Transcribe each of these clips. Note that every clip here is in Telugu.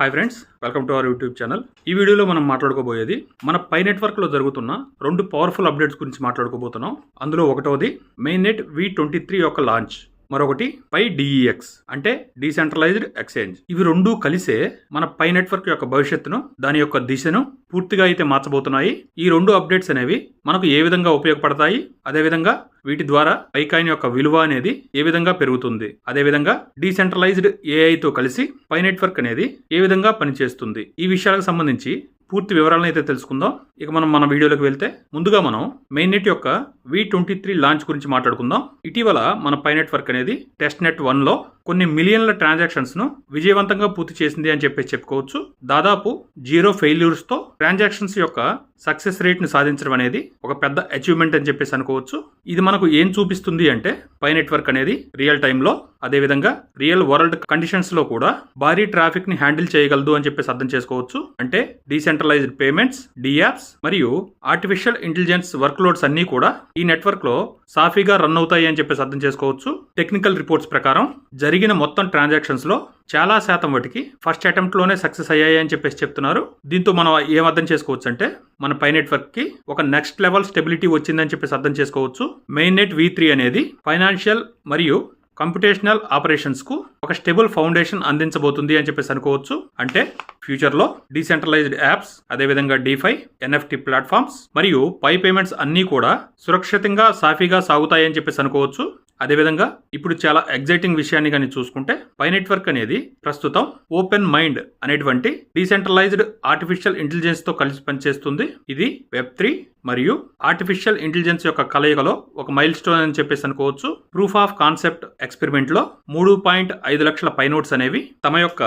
Hi friends welcome to our YouTube channel ఈ వీడియోలో మనం మాట్లాడుకోబోయేది మన పై నెట్వర్క్లో జరుగుతున్న రెండు పవర్ఫుల్ అప్డేట్స్ గురించి మాట్లాడుకోబోతున్నాం. అందులో ఒకటోది main net V twenty three యొక్క లాంచ్ మరొకటి పై డిఈఎక్స్ అంటే డీసెంట్రలైజ్డ్ ఎక్స్చేంజ్ ఇవి రెండు కలిసే మన పై నెట్వర్క్ యొక్క భవిష్యత్తును దాని యొక్క దిశను పూర్తిగా అయితే మార్చబోతున్నాయి. ఈ రెండు అప్డేట్స్ అనేవి మనకు ఏ విధంగా ఉపయోగపడతాయి అదేవిధంగా వీటి ద్వారా పైకాయిన్ యొక్క విలువ అనేది ఏ విధంగా పెరుగుతుంది అదేవిధంగా డీసెంట్రలైజ్డ్ ఏఐతో కలిసి పై నెట్వర్క్ అనేది ఏ విధంగా పనిచేస్తుంది. ఈ విషయాలకు సంబంధించి పూర్తి వివరాలను అయితే తెలుసుకుందాం. ఇక మనం మన వీడియోలోకి వెళ్తే ముందుగా మనం మెయిన్ నెట్ యొక్క వి ట్వంటీ త్రీ లాంచ్ గురించి మాట్లాడుకుందాం. ఇటీవల మన పై నెట్వర్క్ అనేది టెస్ట్ నెట్ వన్లో కొన్ని మిలియన్ల ట్రాన్సాక్షన్స్ను విజయవంతంగా పూర్తి చేసింది అని చెప్పేసి చెప్పుకోవచ్చు. దాదాపు జీరో ఫెయిల్యూర్స్తో ట్రాన్సాక్షన్స్ యొక్క సక్సెస్ రేట్ను సాధించడం అనేది ఒక పెద్ద అచీవ్మెంట్ అని చెప్పేసి అనుకోవచ్చు. ఇది మనకు ఏం చూపిస్తుంది అంటే పై నెట్వర్క్ అనేది రియల్ టైంలో అదేవిధంగా రియల్ వరల్డ్ కండిషన్స్లో కూడా భారీ ట్రాఫిక్ని హ్యాండిల్ చేయగలదు అని చెప్పేసి అర్థం చేసుకోవచ్చు. అంటే డీసెంట్రలైజ్డ్ పేమెంట్స్ డియాప్స్ మరియు ఆర్టిఫిషియల్ ఇంటెలిజెన్స్ వర్క్ లోడ్స్ అన్ని కూడా ఈ నెట్వర్క్లో సాఫీగా రన్ అవుతాయి అని చెప్పేసి అర్థం చేసుకోవచ్చు. టెక్నికల్ రిపోర్ట్స్ ప్రకారం జరిగిన మొత్తం ట్రాన్సాక్షన్స్లో చాలా శాతం వాటికి ఫస్ట్ అటెంప్ట్లోనే సక్సెస్ అయ్యాయి అని చెప్పేసి చెప్తున్నారు. దీంతో మనం ఏం అర్థం చేసుకోవచ్చు అంటే మన పై నెట్వర్క్కి ఒక నెక్స్ట్ లెవెల్ స్టెబిలిటీ వచ్చిందని చెప్పేసి అర్థం చేసుకోవచ్చు. మెయిన్ నెట్ వి త్రీ అనేది ఫైనాన్షియల్ మరియు కంప్యూటేషనల్ ఆపరేషన్స్కు ఒక స్టేబుల్ ఫౌండేషన్ అందించబోతుంది అని చెప్పేసి అనుకోవచ్చు. అంటే ఫ్యూచర్లో డీసెంట్రలైజ్డ్ యాప్స్ అదేవిధంగా డిఫై ఎన్ఎఫ్టి ప్లాట్ఫామ్స్ మరియు పై పేమెంట్స్ అన్నీ కూడా సురక్షితంగా సాఫీగా సాగుతాయని చెప్పేసి అనుకోవచ్చు. అదేవిధంగా ఇప్పుడు చాలా ఎగ్జైటింగ్ విషయాన్ని కానీ చూసుకుంటే పై నెట్వర్క్ అనేది ప్రస్తుతం ఓపెన్ మైండ్ అనేటువంటి డీసెంట్రలైజ్డ్ ఆర్టిఫిషియల్ ఇంటెలిజెన్స్తో కలిసి పనిచేస్తుంది. ఇది వెబ్ త్రీ మరియు ఆర్టిఫిషియల్ ఇంటెలిజెన్స్ యొక్క కలయికలో ఒక మైల్ స్టోన్ అని చెప్పేసి అనుకోవచ్చు. ప్రూఫ్ ఆఫ్ కాన్సెప్ట్ ఎక్స్పెరిమెంట్లో మూడు పాయింట్ ఐదు లక్షల పైనోట్స్ అనేవి తమ యొక్క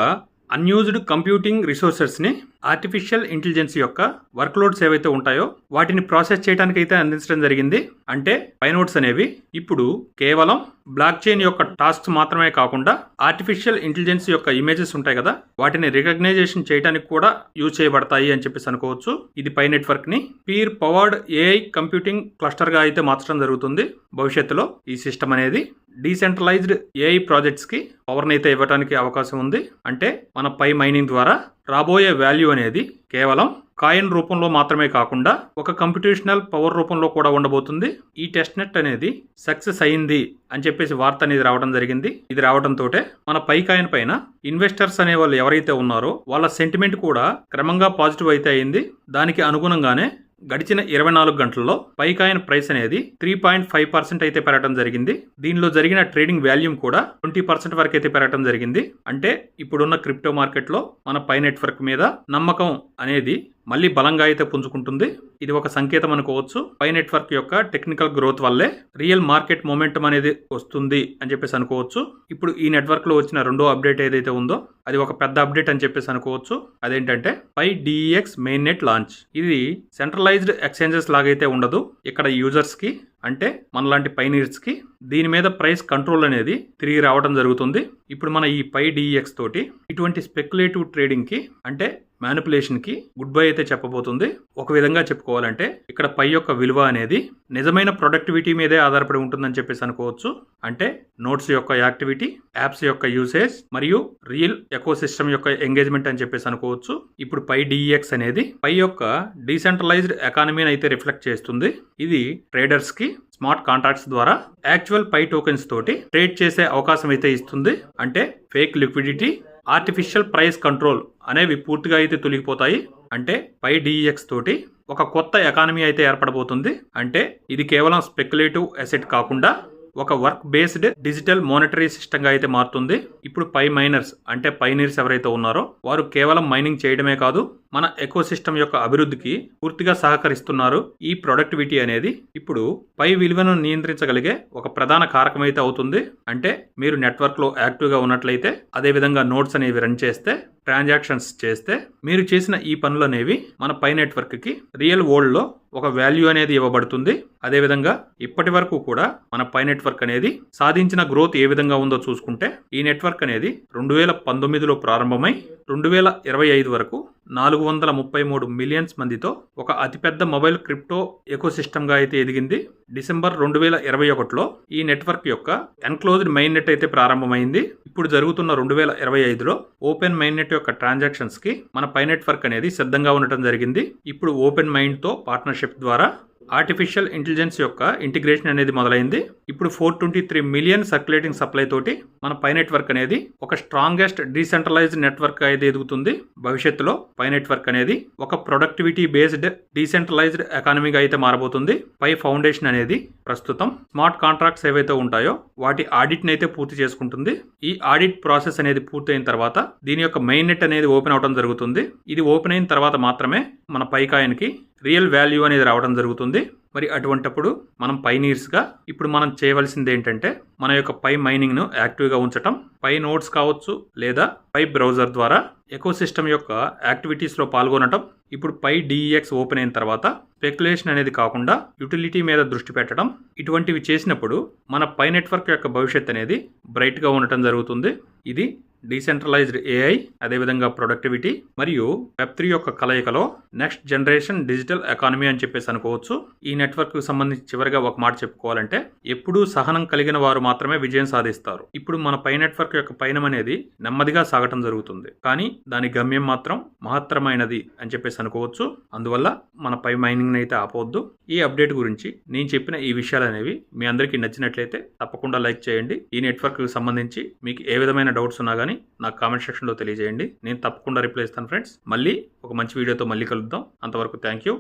అన్యూజ్డ్ కంప్యూటింగ్ రిసోర్సెస్ని ఆర్టిఫిషియల్ ఇంటెలిజెన్స్ యొక్క వర్క్ లోడ్స్ ఏవైతే ఉంటాయో వాటిని ప్రాసెస్ చేయడానికి అయితే అందించడం జరిగింది. అంటే పైనోట్స్ అనేవి ఇప్పుడు కేవలం బ్లాక్ చైన్ యొక్క టాస్క్ మాత్రమే కాకుండా ఆర్టిఫిషియల్ ఇంటెలిజెన్స్ యొక్క ఇమేజెస్ ఉంటాయి కదా వాటిని రికగ్నైజేషన్ చేయడానికి కూడా యూజ్ చేయబడతాయి అని చెప్పేసి అనుకోవచ్చు. ఇది పై నెట్వర్క్ని పీర్ పవర్డ్ ఏఐ కంప్యూటింగ్ క్లస్టర్గా అయితే మార్చడం జరుగుతుంది. భవిష్యత్తులో ఈ సిస్టమ్ అనేది డీసెంట్రలైజ్డ్ ఏఐ ప్రాజెక్ట్స్కి పవర్ అయితే ఇవ్వడానికి అవకాశం ఉంది. అంటే మన పై మైనింగ్ ద్వారా రాబోయే వాల్యూ అనేది కేవలం కాయిన్ రూపంలో మాత్రమే కాకుండా ఒక కంప్యూటేషనల్ పవర్ రూపంలో కూడా ఉండబోతుంది. ఈ టెస్ట్ నెట్ అనేది సక్సెస్ అయింది అని చెప్పేసి వార్త అనేది రావడం జరిగింది. ఇది రావడంతో మన పై కాయిన్ పైన ఇన్వెస్టర్స్ అనే వాళ్ళు ఎవరైతే ఉన్నారో వాళ్ళ సెంటిమెంట్ కూడా క్రమంగా పాజిటివ్ అయితే అయింది. దానికి అనుగుణంగానే గడిచిన ఇరవై నాలుగు గంటల్లో పైకాయిన్ ప్రైస్ అనేది త్రీ పాయింట్ ఫైవ్ పర్సెంట్ అయితే పెరగడం జరిగింది. దీనిలో జరిగిన ట్రేడింగ్ వాల్యూమ్ కూడా ట్వంటీ పర్సెంట్ వరకు అయితే పెరగడం జరిగింది. అంటే ఇప్పుడున్న క్రిప్టో మార్కెట్లో మన పై నెట్వర్క్ మీద నమ్మకం అనేది మళ్ళీ బలంగా అయితే పుంజుకుంటుంది. ఇది ఒక సంకేతం అనుకోవచ్చు. పై నెట్వర్క్ యొక్క టెక్నికల్ గ్రోత్ వల్లే రియల్ మార్కెట్ మొమెంటం అనేది వస్తుంది అని చెప్పేసి అనుకోవచ్చు. ఇప్పుడు ఈ నెట్వర్క్లో వచ్చిన రెండో అప్డేట్ ఏదైతే ఉందో అది ఒక పెద్ద అప్డేట్ అని చెప్పేసి అనుకోవచ్చు. అదేంటంటే Pi DEX main net launch ఇది సెంట్రలైజ్డ్ ఎక్స్చేంజెస్ లాగైతే ఉండదు. ఇక్కడ యూజర్స్కి అంటే మనలాంటి పైనీర్స్కి దీని మీద ప్రైస్ కంట్రోల్ అనేది తిరిగి రావడం జరుగుతుంది. ఇప్పుడు మన ఈ పై డిఎక్స్ తోటి ఇటువంటి స్పెక్యులేటివ్ ట్రేడింగ్కి అంటే మ్యానిపులేషన్కి గుడ్ బై అయితే చెప్పబోతుంది. ఒక విధంగా చెప్పుకోవాలంటే ఇక్కడ పై యొక్క విలువ అనేది నిజమైన ప్రొడక్టివిటీ మీదే ఆధారపడి ఉంటుందని చెప్పేసి అనుకోవచ్చు. అంటే నోట్స్ యొక్క యాక్టివిటీ యాప్స్ యొక్క యూసేజ్ మరియు రియల్ ఎకో సిస్టమ్ యొక్క ఎంగేజ్మెంట్ అని చెప్పేసి అనుకోవచ్చు. ఇప్పుడు పై డిఈఎక్స్ అనేది పై యొక్క డీసెంట్రలైజ్డ్ ఎకానమీని అయితే రిఫ్లెక్ట్ చేస్తుంది. ఇది ట్రేడర్స్కి స్మార్ట్ కాంట్రాక్ట్స్ ద్వారా యాక్చువల్ పై టోకెన్స్ తోటి ట్రేడ్ చేసే అవకాశం అయితే ఇస్తుంది. అంటే fake liquidity artificial price control అనేవి పూర్తిగా అయితే తొలగిపోతాయి. అంటే పై డిఈఎక్స్ తోటి ఒక కొత్త ఎకానమీ అయితే ఏర్పడబోతుంది. అంటే ఇది కేవలం స్పెక్యులేటివ్ అసెట్ కాకుండా ఒక వర్క్ బేస్డ్ డిజిటల్ మోనిటరీ సిస్టమ్గా అయితే మారుతుంది. ఇప్పుడు పై మైనర్స్ అంటే పైనీర్స్ ఎవరైతే ఉన్నారో వారు కేవలం మైనింగ్ చేయడమే కాదు మన ఎకో సిస్టమ్ యొక్క అభివృద్ధికి పూర్తిగా సహకరిస్తున్నారు. ఈ ప్రొడక్టివిటీ అనేది ఇప్పుడు పై విలువను నియంత్రించగలిగే ఒక ప్రధాన కారకం అయితే అవుతుంది. అంటే మీరు నెట్వర్క్లో యాక్టివ్గా ఉన్నట్లయితే అదే విధంగా నోట్స్ అనేవి రన్ చేస్తే ట్రాన్సాక్షన్స్ చేస్తే మీరు చేసిన ఈ పనులు అనేవి మన పై నెట్వర్క్కి రియల్ వరల్డ్లో ఒక వాల్యూ అనేది ఇవ్వబడుతుంది. అదేవిధంగా ఇప్పటి వరకు కూడా మన పై నెట్వర్క్ అనేది సాధించిన గ్రోత్ ఏ విధంగా ఉందో చూసుకుంటే ఈ నెట్వర్క్ అనేది రెండు వేల పంతొమ్మిదిలో ప్రారంభమై రెండు వేల ఇరవై ఐదు వరకు నాలుగు వందల ముప్పై మూడు మిలియన్స్ మందితో ఒక అతిపెద్ద మొబైల్ క్రిప్టో ఎకోసిస్టమ్గా అయితే ఎదిగింది. డిసెంబర్ రెండు వేల ఇరవై ఒకటిలో ఈ నెట్వర్క్ యొక్క ఎన్క్లోజ్డ్ మైన్ నెట్ అయితే ప్రారంభమైంది. ఇప్పుడు జరుగుతున్న రెండు వేల ఇరవై ఐదులో ఓపెన్ మైన్ నెట్ యొక్క ట్రాన్సాక్షన్స్కి మన పై నెట్వర్క్ అనేది సిద్ధంగా ఉండటం జరిగింది. ఇప్పుడు ఓపెన్ మైండ్తో పార్ట్నర్షిప్ ద్వారా ఆర్టిఫిషియల్ ఇంటెలిజెన్స్ యొక్క ఇంటిగ్రేషన్ అనేది మొదలైంది. ఇప్పుడు four twenty three million circulating supply తోటి మన పై నెట్వర్క్ అనేది ఒక స్ట్రాంగెస్ట్ డీసెంట్రలైజ్డ్ నెట్వర్క్ అయితే ఎదుగుతుంది. భవిష్యత్తులో పై నెట్వర్క్ అనేది ఒక ప్రొడక్టివిటీ బేస్డ్ డీసెంట్రలైజ్డ్ ఎకానమీగా అయితే మారబోతుంది. పై ఫౌండేషన్ అనేది ప్రస్తుతం స్మార్ట్ కాంట్రాక్ట్స్ ఏవైతే ఉంటాయో వాటి ఆడిట్ అయితే పూర్తి చేసుకుంటుంది. ఈ ఆడిట్ ప్రాసెస్ అనేది పూర్తయిన తర్వాత దీని యొక్క మెయిన్ నెట్ అనేది ఓపెన్ అవడం జరుగుతుంది. ఇది ఓపెన్ అయిన తర్వాత మాత్రమే మన పైకాయనికి రియల్ వాల్యూ అనేది రావడం జరుగుతుంది. మరి అటువంటప్పుడు మనం పైనీర్స్గా ఇప్పుడు మనం చేయవలసింది ఏంటంటే మన యొక్క పై మైనింగ్ను యాక్టివ్గా ఉంచటం. పై నోట్స్ కావచ్చు లేదా పై బ్రౌజర్ ద్వారా ఎకోసిస్టమ్ యొక్క యాక్టివిటీస్లో పాల్గొనటం. ఇప్పుడు పై డిఈఎక్స్ ఓపెన్ అయిన తర్వాత స్పెక్యులేషన్ అనేది కాకుండా యూటిలిటీ మీద దృష్టి పెట్టడం. ఇటువంటివి చేసినప్పుడు మన పై నెట్వర్క్ యొక్క భవిష్యత్ అనేది బ్రైట్గా ఉండటం జరుగుతుంది. ఇది డీసెంట్రలైజ్డ్ ఏఐ అదేవిధంగా ప్రొడక్టివిటీ మరియు వెబ్ త్రీ యొక్క కలయికలో నెక్స్ట్ జనరేషన్ డిజిటల్ ఎకానమీ అని చెప్పేసి అనుకోవచ్చు. ఈ నెట్వర్క్కు సంబంధించి చివరిగా ఒక మాట చెప్పుకోవాలంటే ఎప్పుడూ సహనం కలిగిన వారు మాత్రమే విజయం సాధిస్తారు. ఇప్పుడు మన పై నెట్వర్క్ యొక్క పయనం అనేది నెమ్మదిగా సాగటం జరుగుతుంది. కానీ దాని గమ్యం మాత్రం మహత్తరమైనది అని చెప్పేసి అనుకోవచ్చు. అందువల్ల మన పై మైనింగ్ అయితే ఆపవద్దు. ఈ అప్డేట్ గురించి నేను చెప్పిన ఈ విషయాలు అనేవి మీ అందరికీ నచ్చినట్లయితే తప్పకుండా లైక్ చేయండి. ఈ నెట్వర్క్కు సంబంధించి మీకు ఏ విధమైన డౌట్స్ ఉన్నా కానీ నాకు కామెంట్ సెక్షన్లో తెలియజేయండి. నేను తప్పకుండా రిప్లై ఇస్తాను ఫ్రెండ్స్ మళ్ళీ ఒక మంచి వీడియోతో మళ్ళీ కలుద్దాం. అంతవరకు థ్యాంక్ యూ